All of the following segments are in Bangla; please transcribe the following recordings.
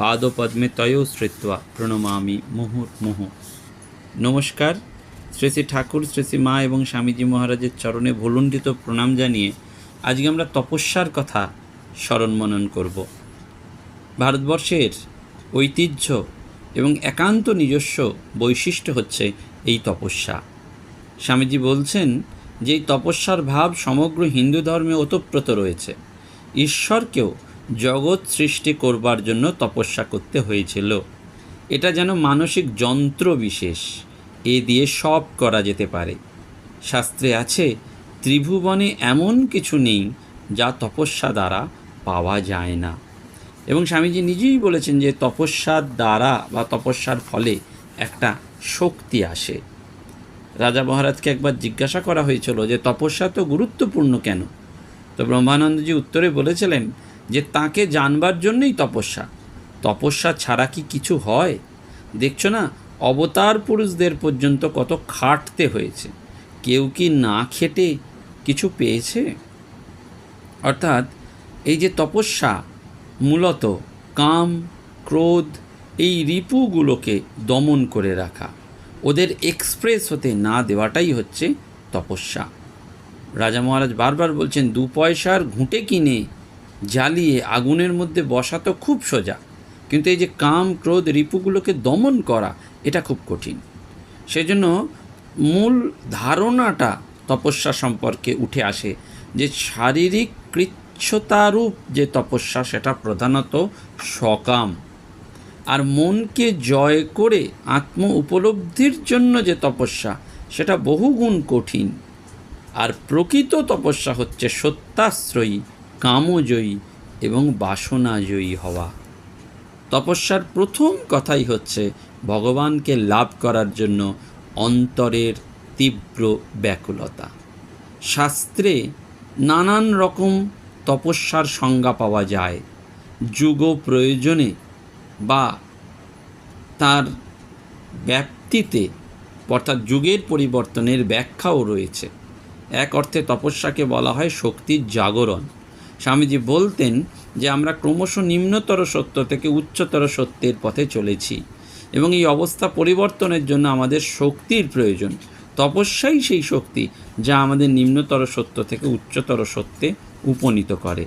পাদপদ্মে তয় শ্রিত্বা প্রণমামি মুহুর্মুহ নমস্কার শ্রী শ্রী ঠাকুর শ্রী শ্রী মা এবং স্বামীজি মহারাজের চরণে ভুলুণ্ঠিত প্রণাম জানিয়ে আজকে আমরা তপস্যার কথা স্মরণ মনন করব। ভারতবর্ষের ঐতিহ্য এবং একান্ত নিজস্ব বৈশিষ্ট্য হচ্ছে এই তপস্যা। স্বামীজি বলছেন যে এই তপস্যার ভাব সমগ্র হিন্দু ধর্মে ওতপ্রোত রয়েছে। ঈশ্বরকেও জগৎ সৃষ্টি করবার জন্য তপস্যা করতে হয়েছিল। এটা যেন মানসিক যন্ত্র বিশেষ। এ দিয়ে সব করা যেতে পারে। শাস্ত্রে আছে, ত্রিভুবনে এমন কিছু নেই যা তপস্যা দ্বারা পাওয়া যায় না। এবং স্বামীজি নিজেই বলেছেন যে, তপস্যার দ্বারা বা তপস্যার ফলে একটা শক্তি আসে। রাজা মহারাজকে একবার জিজ্ঞাসা করা হয়েছিল যে, তপস্যা তো গুরুত্বপূর্ণ কেন? তো ব্রহ্মানন্দজি উত্তরে বলেছিলেন যে তাকে জানবার জন্যই তপস্যা। তপস্যা ছাড়া কি কিছু হয়? দেখছ না, অবতার পুরুষদের পর্যন্ত কত খাটতে হয়েছে। কেউ কি না খেটে কিছু পেয়েছে? অর্থাৎ এই যে তপস্যা, মূলত কাম, ক্রোধ, এই রিপুগুলোকে দমন করে রাখা, ওদের এক্সপ্রেস হতে না দেওয়াটাই হচ্ছে তপস্যা। রাজা মহারাজ বারবার বলছেন, দু পয়সার ঘুঁটে কিনে জ্বালিয়ে আগুনের মধ্যে বসা তো খুব সোজা, কিন্তু এই যে কাম, ক্রোধ, রিপুগুলোকে দমন করা, এটা খুব কঠিন। সেজন্য মূল ধারণাটা তপস্যা সম্পর্কে উঠে আসে যে শারীরিক কৃচ্ছতারূপ যে তপস্যা, সেটা প্রধানত সকাম। আর মনকে জয় করে আত্ম উপলব্ধির জন্য যে তপস্যা, সেটা বহুগুণ কঠিন। আর প্রকৃত তপস্যা হচ্ছে সত্যাশ্রয়ী কামজয়ী এবং বাসনাজয়ী হওয়া। তপস্যার প্রথম কথাই হচ্ছে ভগবানকে লাভ করার জন্য অন্তরের তীব্র ব্যাকুলতা। শাস্ত্রে নানান রকম তপস্যার সংজ্ঞা পাওয়া যায়। যুগ প্রয়োজনে বা তার ব্যাপ্তিতে, অর্থাৎ যুগের পরিবর্তনের ব্যাখ্যাও রয়েছে। এক অর্থে তপস্যাকে বলা হয় শক্তির জাগরণ। স্বামীজি বলতেন যে আমরা ক্রমশ নিম্নতর সত্য থেকে উচ্চতর সত্যের পথে চলেছি এবং এই অবস্থা পরিবর্তনের জন্য আমাদের শক্তির প্রয়োজন। তপস্যাই সেই শক্তি যা আমাদের নিম্নতর সত্য থেকে উচ্চতর সত্যে উপনীত করে।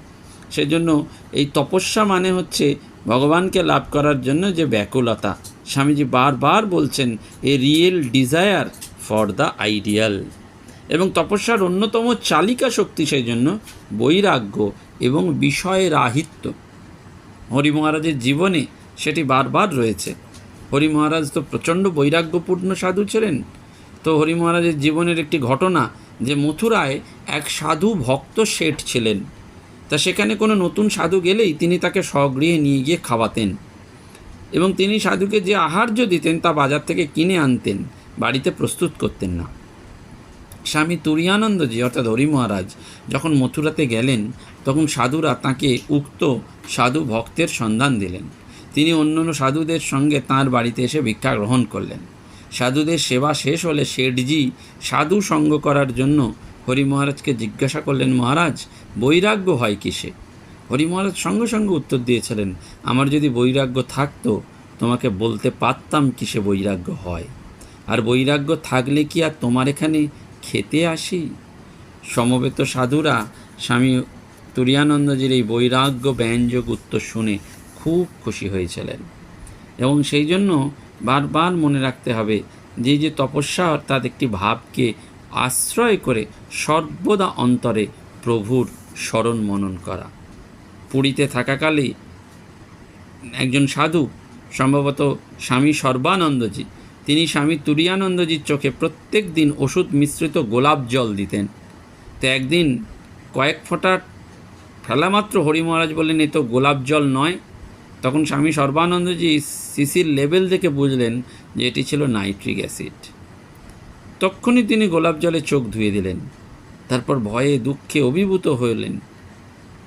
সেজন্য এই তপস্যা মানে হচ্ছে ভগবানকে লাভ করার জন্য যে ব্যাকুলতা। স্বামীজি বারবার বলছেন, a real desire for the ideal. এবং তপস্যার অন্যতম চালিকা শক্তি সেই জন্য বৈরাগ্য এবং বিষয় রাহিত্য হরি মহারাজের জীবনে সেটি বারবার রয়েছে। হরি মহারাজ তো প্রচণ্ড বৈরাগ্যপূর্ণ সাধু ছিলেন। তো হরি মহারাজের জীবনের একটি ঘটনা যে মথুরায় এক সাধু ভক্ত শেঠ ছিলেন। তা সেখানে কোনো নতুন সাধু গেলেই তিনি তাকে স্বগৃহে নিয়ে গিয়ে খাওয়াতেন। এবং তিনি সাধুকে যে আহার্য দিতেন তা বাজার থেকে কিনে আনতেন, বাড়িতে প্রস্তুত করতেন না। স্বামী তুরিয়ানন্দজি, অর্থাৎ হরি মহারাজ যখন মথুরাতে গেলেন তখন সাধুরা তাকে উক্ত সাধু ভক্তের সন্ধান দিলেন। তিনি অন্যান্য সাধুদের সঙ্গে তাঁর বাড়িতে এসে ভিক্ষা গ্রহণ করলেন। সাধুদের সেবা শেষ হলে শেঠজি সাধু সঙ্গ করার জন্য হরি মহারাজকে জিজ্ঞাসা করলেন, মহারাজ, বৈরাগ্য হয় কিসে? হরি মহারাজ সঙ্গে সঙ্গে উত্তর দিয়েছিলেন, আমার যদি বৈরাগ্য থাকতো, তোমাকে বলতে পারতাম কিসে বৈরাগ্য হয়। আর বৈরাগ্য থাকলে কি আর তোমার এখানে খেতে আসি? সমবেত সাধুরা স্বামী তুরিয়ানন্দজির এই বৈরাগ্য ব্যঞ্জক উত্তর শুনে খুব খুশি হয়েছিলেন। এবং সেই জন্য বারবার মনে রাখতে হবে, যে যে তপস্যা অর্থাৎ একটি ভাবকে আশ্রয় করে সর্বদা অন্তরে প্রভুর স্মরণ মনন করা। পুরীতে থাকাকালে একজন সাধু, সম্ভবত স্বামী সর্বানন্দজি, তিনি স্বামী তুরিয়ানন্দজির চোখে প্রত্যেক দিন ওষুধ মিশ্রিত গোলাপ জল দিতেন। তো একদিন কয়েক ফোঁটা ফেলা মাত্র হরি মহারাজ বললেন, এ তো গোলাপ জল নয়। তখন স্বামী সর্বানন্দজি সিসির লেভেল দেখে বুঝলেন যে এটি ছিল নাইট্রিক অ্যাসিড। তক্ষুনি তিনি গোলাপ জলে চোখ ধুয়ে দিলেন, তারপর ভয়ে দুঃখে অভিভূত হলেন।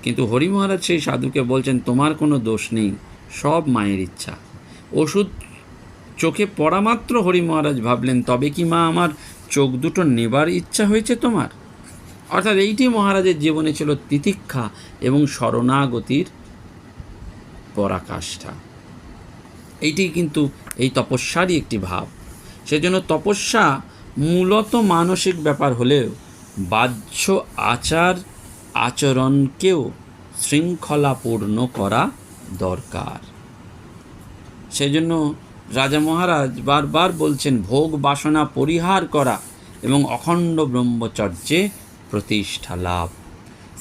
কিন্তু হরি মহারাজ সেই সাধুকে বলছেন, তোমার কোনো দোষ নেই, সব মায়ের ইচ্ছা। ওষুধ চোখে পড়া মাত্র হরি মহারাজ ভাবলেন, তবে কি মা আমার চোখ দুটো নেবার ইচ্ছা হয়েছে তোমার? অর্থাৎ এইটি মহারাজের জীবনে ছিল তিতিক্ষা এবং শরণাগতির পরাকাষ্ঠা। এইটি কিন্তু এই তপস্যারই একটি ভাব। সেজন্য তপস্যা মূলত মানসিক ব্যাপার হলেও বাহ্য আচার আচরণকেও শৃঙ্খলাপূর্ণ করা দরকার। সেজন্য রাজা মহারাজ বারবার বলছেন, ভোগ বাসনা পরিহার করা এবং অখণ্ড ব্রহ্মচর্যে প্রতিষ্ঠা লাভ।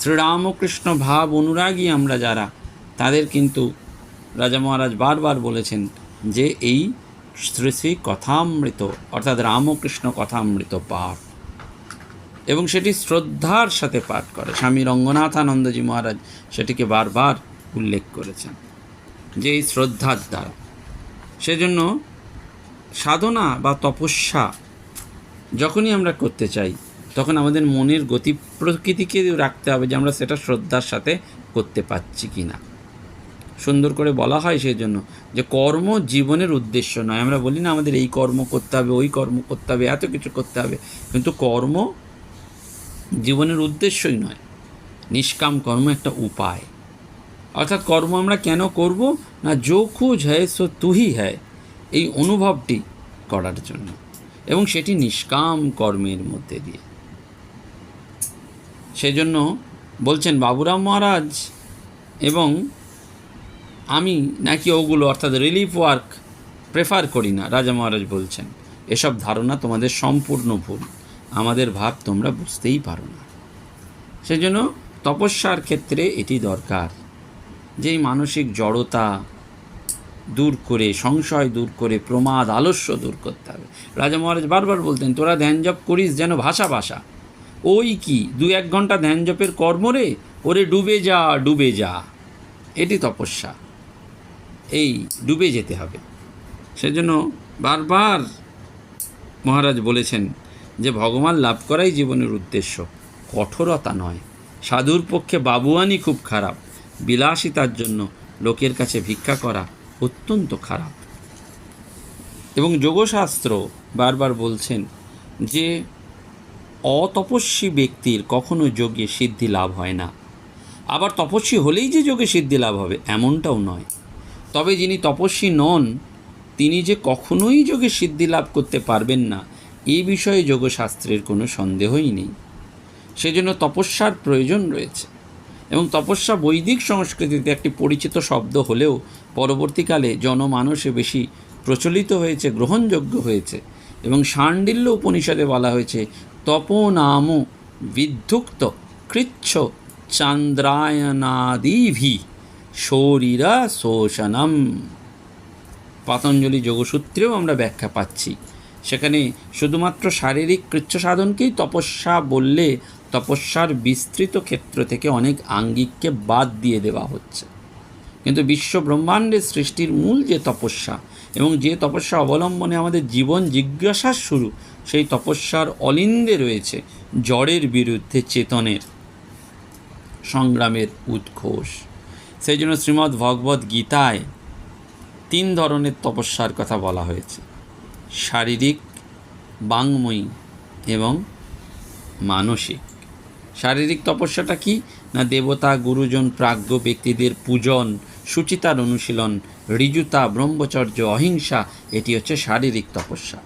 শ্রীরামকৃষ্ণ ভাব অনুরাগী আমরা যারা, তাদের কিন্তু রাজা মহারাজ বারবার বলেছেন যে এই শ্রী শ্রী কথামৃত, অর্থাৎ রামকৃষ্ণ কথামৃত পাঠ। এবং সেটি শ্রদ্ধার সাথে পাঠ করে। স্বামী রঙ্গনাথানন্দজি মহারাজ সেটিকে বারবার উল্লেখ করেছেন যে এই শ্রদ্ধার দ্বারা। সেজন্য সাধনা বা তপস্যা যখনই আমরা করতে চাই তখন আমাদের মনের গতি প্রকৃতিকে রাখতে হবে যে আমরা সেটা শ্রদ্ধার সাথে করতে পারছি কি না সুন্দর করে বলা হয় সেই জন্য যে কর্ম জীবনের উদ্দেশ্য নয়। আমরা বলি না আমাদের এই কর্ম করতে হবে, ওই কর্ম করতে হবে, এত কিছু করতে হবে। কিন্তু কর্ম জীবনের উদ্দেশ্যই নয়। নিষ্কাম কর্ম একটা উপায়। অর্থাৎ কর্ম আমরা কেন করব? না যো খুঁজ হ্যায় সো তুহি হ্যায়। এই অনুভবটি করার জন্য। এবং সেটি নিষ্কাম কর্মের মধ্যে দিয়ে। সেজন্য বলছেন, বাবুরাম মহারাজ এবং আমি নাকি ওগুলো অর্থাৎ রিলিফ ওয়ার্ক প্রেফার করি না, রাজা মহারাজ বলছেন। এসব ধারণা তোমাদের সম্পূর্ণ ভুল। আমাদের ভাব তোমরা বুঝতেই পারো না। সেজন্য তপস্যার ক্ষেত্রে এটি দরকার। যেই মানসিক জড়তা দূর করে, সংশয় দূর করে, প্রমাদ, আলস্য দূর করতে হবে। রাজা মহারাজ বারবার বলতেন, তোরা ধ্যান জপ করিস যেন ভাষা ভাষা। ওই কি? দু এক ঘণ্টা ধ্যান জপের কর্মরে ওরে ডুবে যা ডুবে যা। এটি তপস্যা। এই ডুবে যেতে হবে। সেজন্য বারবার মহারাজ বলেছেন যে ভগবান লাভ করাই জীবনের উদ্দেশ্য। কঠোরতা নয়। সাধুর পক্ষে বাবুয়ানি খুব খারাপ। বিলাসিতার জন্য লোকের কাছে ভিক্ষা করা অত্যন্ত খারাপ। এবং যোগশাস্ত্র বারবার বলছেন যে অতপস্বী ব্যক্তির কখনো যোগে সিদ্ধি লাভ হয় না। আবার তপস্বী হলেই যে যোগে সিদ্ধি লাভ হবে, এমনটাও নয়। তবে যিনি তপস্বী নন, তিনি যে কখনোই যোগে সিদ্ধি লাভ করতে পারবেন না এই বিষয়ে যোগশাস্ত্রের কোনো সন্দেহই নেই। সেজন্য তপস্যার প্রয়োজন রয়েছে। এবং তপস্যা বৈদিক সংস্কৃতিতে একটি পরিচিত শব্দ হলেও পরবর্তীকালে জনমানসে বেশি প্রচলিত হয়েছে, গ্রহণযোগ্য হয়েছে এবং শাণ্ডিল্য উপনিষদে বলা হয়েছে তপ নাম বিদ্ধুক্ত কৃচ্ছ চান্দ্রায়নাদিভি শরীরা শোষণম। পাতঞ্জলি যোগসূত্রেও আমরা ব্যাখ্যা পাচ্ছি। সেখানে শুধুমাত্র শারীরিক কৃচ্ছ সাধনকেই তপস্যা বললে তপস্যার বিস্তৃত ক্ষেত্র থেকে অনেক আঙ্গিককে বাদ দিয়ে দেওয়া হচ্ছে। কিন্তু বিশ্ব ব্রহ্মাণ্ডের সৃষ্টির মূল যে তপস্যা এবং যে তপস্যা অবলম্বনে আমাদের জীবন জিজ্ঞাসার শুরু সেই তপস্যার অলিন্দে রয়েছে জড়ের বিরুদ্ধে চেতনের সংগ্রামের উদ্ঘোষ সেই জন্য শ্রীমদ্ ভগবদ্ গীতায় তিন ধরনের তপস্যার কথা বলা হয়েছে। শারীরিক, বাংময়ী এবং মানসিক। শারীরিক তপস্যাটা কি? না দেবতা, গুরুজন, প্রাজ্ঞ ব্যক্তিদের পূজন, সুচিতার অনুশীলন, ঋজুতা, ব্রহ্মচর্য, অহিংসা, এটি হচ্ছে শারীরিক তপস্যা।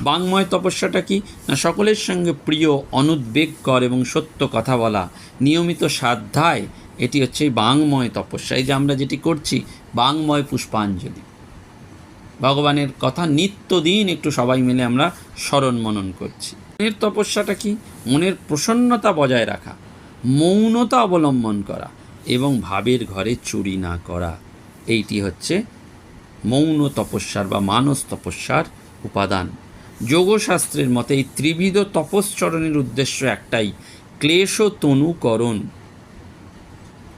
বাংময় তপস্যাটা কি? না সকলের সঙ্গে প্রিয়, অনুদ্বেগকর এবং সত্য কথা বলা নিয়মিত সাধ্যায় এটি হচ্ছে বাংময় তপস্যা। এই যে আমরা যেটি করছি, বাংময় পুষ্পাঞ্জলি। ভগবানের কথা নিত্যদিন একটু সবাই মিলে আমরা স্মরণ মনন করছি। মনের তপস্যাটা কি? মনের প্রসন্নতা বজায় রাখা, মৌনতা অবলম্বন করা এবং ভাবের ঘরে চুরি না করা। এইটি হচ্ছে মৌন তপস্যার বা মানস তপস্যার উপাদান। যোগশাস্ত্রের মতে, এই ত্রিবিধ তপশ্চরণের উদ্দেশ্য একটাই ক্লেশ তনুকরণ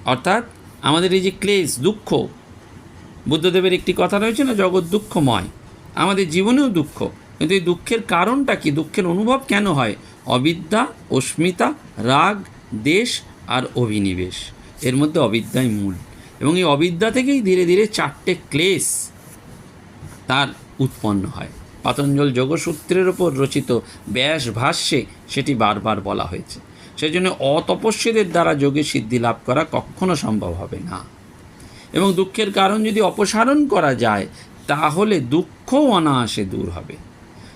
অর্থাৎ আমাদের এই যে ক্লেশ, দুঃখ, বুদ্ধদেবের একটি কথা রয়েছে না, জগৎ দুঃখময়? আমাদের জীবনেও দুঃখ, কিন্তু এই দুঃখের কারণটা কি? দুঃখের অনুভব কেন হয়? অবিদ্যা, অস্মিতা, রাগ, দেশ আর অভিনিবেশ। এর মধ্যে অবিদ্যাই মূল। এবং এই অবিদ্যা থেকেই ধীরে ধীরে চারটে ক্লেশ তার উৎপন্ন হয়। পাতঞ্জল যোগসূত্রের ওপর রচিত ব্যাস ভাষ্যে সেটি বারবার বলা হয়েছে। সেজন্য অতপস্বীদের দ্বারা যোগে সিদ্ধি লাভ করা কখনো সম্ভব হবে না। এবং দুঃখের কারণ যদি অপসারণ করা যায়, তাহলে দুঃখও অনায়াসে দূর হবে।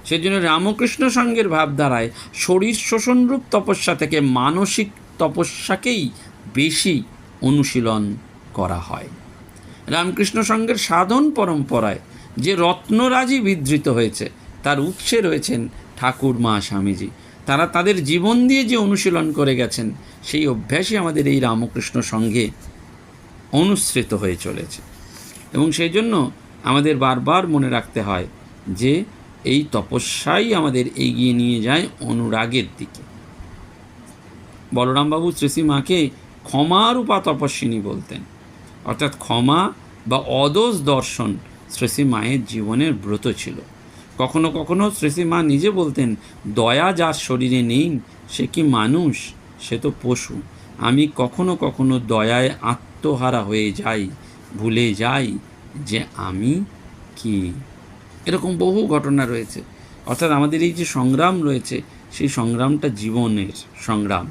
সেজন্য রামকৃষ্ণ সঙ্গের ভাবধারায় শরীর শোষণরূপ তপস্যা থেকে মানসিক তপস্যাকেই বেশি অনুশীলন করা হয়। রামকৃষ্ণ সঙ্গের সাধন পরম্পরায় যে রত্নরাজি বিধৃত হয়েছে, তার উৎসে রয়েছেন ঠাকুর মা স্বামীজি। তারা তাদের জীবন দিয়ে যে অনুশীলন করে গেছেন, সেই অভ্যাসই আমাদের এই রামকৃষ্ণ সঙ্গে অনুসৃত হয়ে চলেছে। এবং সেই জন্য আমাদের বারবার মনে রাখতে হয় যে, এই তপস্যাই আমাদের এগিয়ে নিয়ে যায় অনুরাগের দিকে। বলরামবাবু শ্রীসীমাকে ক্ষমারূপা তপস্বিনী বলতেন। অর্থাৎ ক্ষমা বা অদোষ দর্শন শ্রেষী মায়ের জীবনের ব্রত ছিল। কখনো কখনো শ্রেষী মা নিজে বলতেন, দয়া যার শরীরে নেই, সে কি মানুষ? সে তো পশু। আমি কখনো কখনো দয়ায় আত্মহারা হয়ে যাই, ভুলে যাই যে আমি কি। এরকম বহু ঘটনা রয়েছে। অর্থাৎ আমাদের এই যে সংগ্রাম রয়েছে, সেই সংগ্রামটা জীবনের সংগ্রাম।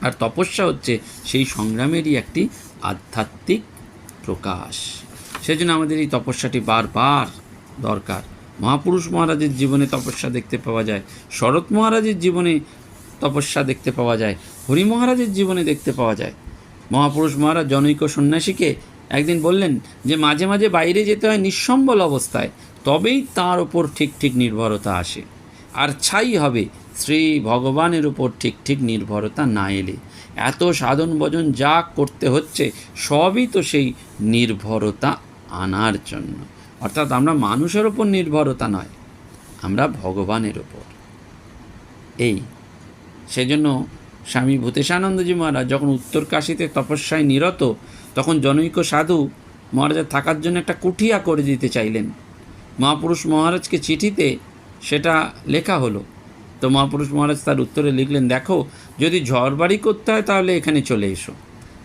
আর তপস্যা হচ্ছে সেই সংগ্রামেরই একটি আধ্যাত্মিক প্রকাশ। সেজন্য আমাদের এই তপস্যাটি বারবার দরকার। মহাপুরুষ মহারাজের জীবনে তপস্যা দেখতে পাওয়া যায়, শরৎ মহারাজের জীবনে তপস্যা দেখতে পাওয়া যায়, হরি মহারাজের জীবনে দেখতে পাওয়া যায়। মহাপুরুষ মহারাজ জনৈক সন্ন্যাসীকে একদিন বললেন যে, মাঝে মাঝে বাইরে যেতে হয় নিঃসম্বল অবস্থায়, তবেই তার ওপর ঠিক ঠিক নির্ভরতা আসে। আর ছাই হবে, শ্রী ভগবানের উপর ঠিক ঠিক নির্ভরতা না এলে। এত সাধন ভজন যা করতে হচ্ছে, সবই তো সেই নির্ভরতা আনার জন্য। অর্থাৎ আমরা মানুষের ওপর নির্ভরতা নয়, আমরা ভগবানের ওপর এই, সেজন্য স্বামী ভূতেশানন্দজি মহারাজ যখন উত্তর কাশীতে তপস্যায় নিরত, তখন জনৈক সাধু মহারাজের থাকার জন্য একটা কুঠিয়া করে দিতে চাইলেন। মহাপুরুষ মহারাজকে চিঠিতে সেটা লেখা হলো। তো মহাপুরুষ মহারাজ তার উত্তরে লিখলেন, দেখো, যদি ঝড়বাড়ি করতে হয় তাহলে এখানে চলে এসো।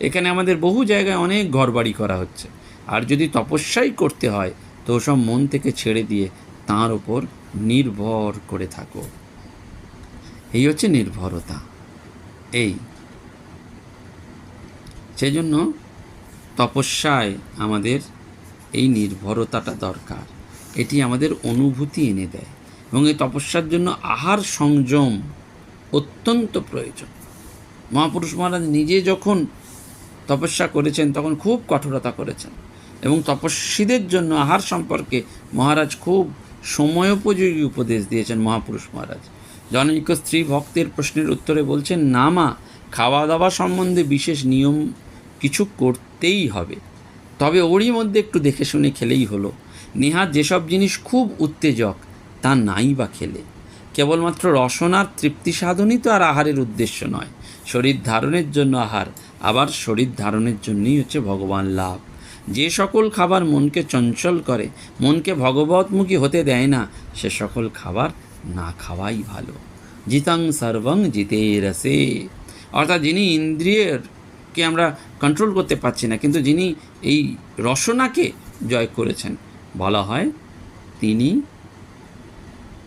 এখানে আমাদের বহু জায়গায় অনেক ঘরবাড়ি করা হচ্ছে। আর যদি তপস্যাই করতে হয়, তো সব মন থেকে ছেড়ে দিয়ে তাঁর ওপর নির্ভর করে থাকো। এই হচ্ছে নির্ভরতা। এই। সেই জন্য তপস্যায় আমাদের এই নির্ভরতাটা দরকার। এটি আমাদের অনুভূতি এনে দেয় এবং এই তপস্যার জন্য আহার সংযম অত্যন্ত প্রয়োজন। মহাপুরুষ মহারাজ নিজে যখন তপস্যা করেছেন, তখন খুব কঠোরতা করেছেন। এবং তপস্বীদের জন্য আহার সম্পর্কে মহারাজ খুব সময়োপযোগী উপদেশ দিয়েছেন মহাপুরুষ মহারাজ। জনৈক স্ত্রী ভক্তের প্রশ্নের উত্তরে বলছেন না মা খাওয়া দাওয়া সম্বন্ধে বিশেষ নিয়ম কিছু করতেই হবে। তবে ওরই মধ্যে একটু দেখে শুনে খেলেই হলো। নেহাত যেসব জিনিস খুব উত্তেজক, তা নাই বা খেলে। কেবলমাত্র রসনার তৃপ্তি সাধনই তো আর আহারের উদ্দেশ্য নয়। শরীর ধারণের জন্য আহার, আবার শরীর ধারণের জন্যই হচ্ছে ভগবান লাভ। যে সকল খাবার মনকে চঞ্চল করে, মনকে ভগবতমুখী হতে দেয় না, সে সকল খাবার না খাওয়াই ভালো। জিতাং সর্বং জিতে রসে। অর্থাৎ যিনি ইন্দ্রিয়ের কে আমরা কন্ট্রোল করতে পারছি না, কিন্তু যিনি এই রসনাকে জয় করেছেন, বলা হয় তিনি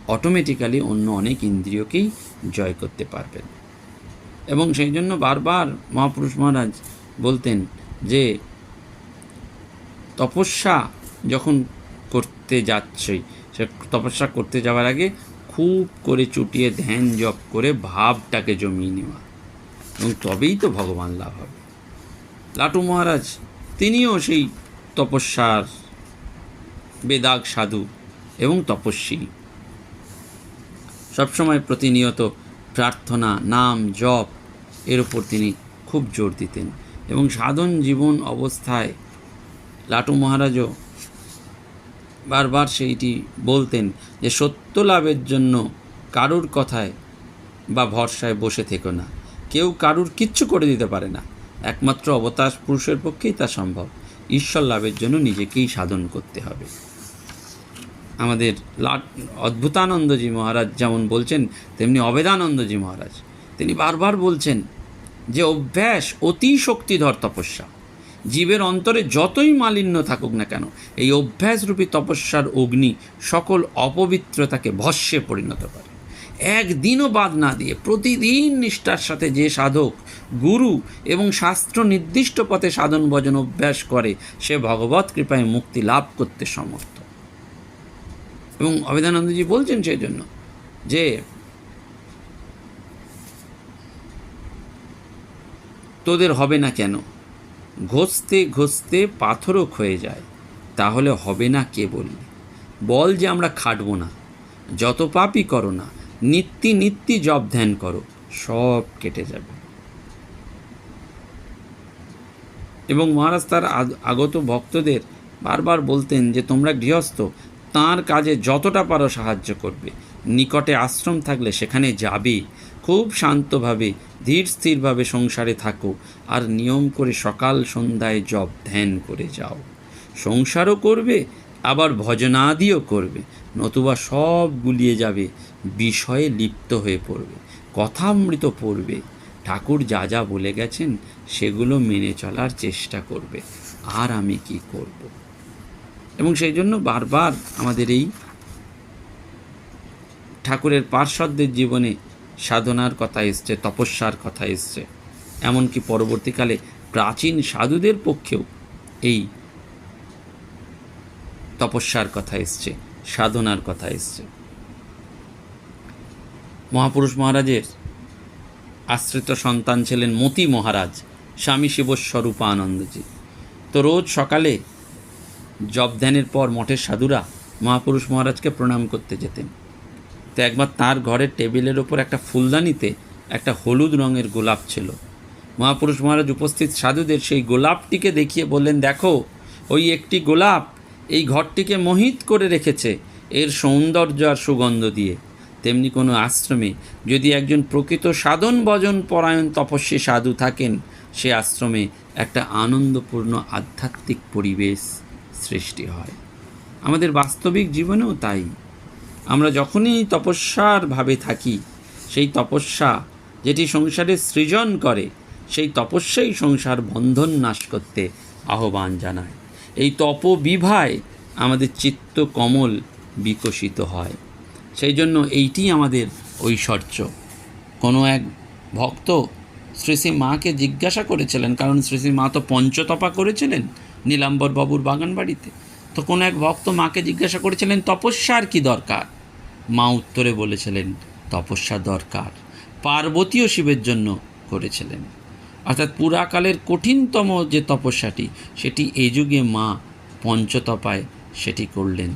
অটোমেটিক্যালি অন্য অনেক ইন্দ্রিয়কেই জয় করতে পারবেন। এবং সেই জন্য বারবার মহাপুরুষ মহারাজ বলতেন যে তপস্যা যখন করতে যাচ্ছে, সে তপস্যা করতে যাওয়ার আগে খুব করে চুটিয়ে ধ্যান জপ করে ভাবটাকে জমিয়ে নেওয়া। এবং তবেই তো ভগবান লাভ হবে। লাটু মহারাজ, তিনিও সেই তপস্যার বেদাগ সাধু এবং তপস্বী। সবসময় প্রতিনিয়ত প্রার্থনা, নাম, জপ এর উপর তিনি খুব জোর দিতেন। এবং সাধন জীবন অবস্থায় লাটু মহারাজও বারবার সেইটি বলতেন যে সত্য লাভের জন্য কারুর কথায় বা ভরসায় বসে থেকো না। কেউ কারুর কিচ্ছু করে দিতে পারে না। একমাত্র অবতার পুরুষের পক্ষেই তা সম্ভব। ঈশ্বর লাভের জন্য নিজেকেই সাধন করতে হবে। আমাদের লাট অদ্ভুতানন্দজি মহারাজ যেমন বলছেন, তেমনি অবেদানন্দজি মহারাজ। তিনি বারবার বলছেন যে অভ্যাস অতি শক্তিধর তপস্যা। জীবের অন্তরে যতই মালিন্য থাকুক না কেন, এই অভ্যাসরূপী তপস্যার অগ্নি সকল অপবিত্রতাকে ভস্যে পরিণত করে। একদিনও বাদ না দিয়ে প্রতিদিন নিষ্ঠার সাথে যে সাধক, গুরু এবং শাস্ত্র নির্দিষ্ট পথে সাধন ভজন অভ্যাস করে, সে ভগবত কৃপায় মুক্তি লাভ করতে সমর্থ। এবং অবেদানন্দজি বলছেন সেই জন্য যে, তোদের হবে না কেন? ঘষতে ঘষতে পাথরও ক্ষয়ে যায়। তাহলে হবে না কে বললে বল যে আমরা খাটবো না। যত পাপই করো না নিত্যি নিত্যি জব ধ্যান করো, সব কেটে যাবে। এবং মহারাজ তার আগত ভক্তদের বারবার বলতেন যে তোমরা গৃহস্থ, তার কাজে যতটা পারো সাহায্য করবে। নিকটে আশ্রম থাকলে সেখানে যাবে খুব শান্তভাবে, ধীর স্থিরভাবে সংসারে থাকো, আর নিয়ম করে সকাল সন্ধ্যায় জব ধ্যান করে যাও। সংসারও করবে, আবার ভজনাদিও করবে, নতুবা সব গুলিয়ে যাবে, বিষয়ে লিপ্ত হয়ে পড়বে, কথামৃত পড়বে। ঠাকুর যা যা বলে গেছেন, সেগুলো মেনে চলার চেষ্টা করবে, আর আমি কি করব? এবং সেই জন্য বারবার আমাদের এই ঠাকুরের পার্শ্বদের জীবনে সাধনার কথা এসছে, তপস্যার কথা এসছে। এমনকি পরবর্তীকালে প্রাচীন সাধুদের পক্ষেও এই তপস্যার কথা এসছে, সাধনার কথা এসছে। মহাপুরুষ মহারাজের আশ্রিত সন্তান ছিলেন মতি মহারাজ স্বামী শিবস্বরূপানন্দজি। তো রোজ সকালে জব ধ্যানের পর মঠের সাধুরা মহাপুরুষ মহারাজকে প্রণাম করতে যেতেন। তো একবার তার ঘরের টেবিলের ওপর একটা ফুলদানিতে একটা হলুদ রঙের গোলাপ ছিল। মহাপুরুষ মহারাজ উপস্থিত সাধুদের সেই গোলাপটিকে দেখিয়ে বললেন, দেখো, ওই একটি গোলাপ এই ঘরটিকে মোহিত করে রেখেছে এর সৌন্দর্য আর সুগন্ধ দিয়ে। তেমনি কোনো আশ্রমে যদি একজন প্রকৃত সাধন ভজন পরায়ণ তপস্বী সাধু থাকেন, সে আশ্রমে একটা আনন্দপূর্ণ আধ্যাত্মিক পরিবেশ সৃষ্টি হয়। আমাদের বাস্তবিক জীবনেও তাই। আমরা যখনই তপস্যার ভাবে থাকি, সেই তপস্যা যেটি সংসারে সৃজন করে, সেই তপস্যাই সংসার বন্ধন নাশ করতে আহ্বান জানায়। এই তপবিভায় আমাদের চিত্ত কমল বিকশিত হয়। সেই জন্য এইটি আমাদের ঐশ্বর্য। কোনো এক ভক্ত শ্রী শ্রী মাকে জিজ্ঞাসা করেছিলেন, কারণ শ্রী শ্রী মা তো পঞ্চতপা করেছিলেন নীলাম্বর বাবুর বাগান বাড়িতে তো কোনো এক ভক্ত মাকে জিজ্ঞাসা করেছিলেন, তপস্যার কি দরকার? মা উত্তরে বলেছিলেন, তপস্যা দরকার। পার্বতীও শিবের জন্য করেছিলেন। অর্থাৎ পুরাকালের কঠিনতম যে তপস্যাটি, সেটি এই যুগে মা পঞ্চতপায় সেটি করলেন।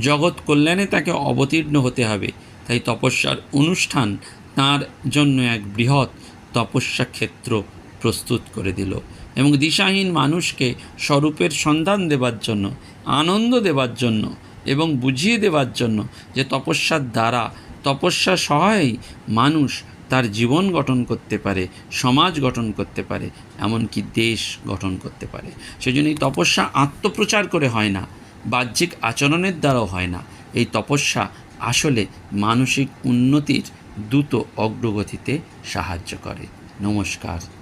জগৎ কল্যাণে তাকে অবতীর্ণ হতে হবে, তাই তপস্যার অনুষ্ঠান তার জন্য এক বৃহৎ তপস্যা ক্ষেত্র প্রস্তুত করে দিল এবং দিশাহীন মানুষকে স্বরূপের সন্ধান দেবার জন্য, আনন্দ দেবার জন্য এবং বুঝিয়ে দেবার জন্য যে তপস্যার দ্বারা তপস্যা সহায় মানুষ তার জীবন গঠন করতে পারে, সমাজ গঠন করতে পারে, এমনকি দেশ গঠন করতে পারে। সেজন্য এই তপস্যা আত্মপ্রচার করে হয় না, বাহ্যিক আচরণের দ্বারাও হয় না। এই তপস্যা আসলে মানসিক উন্নতির দ্রুত অগ্রগতিতে সাহায্য করে। নমস্কার।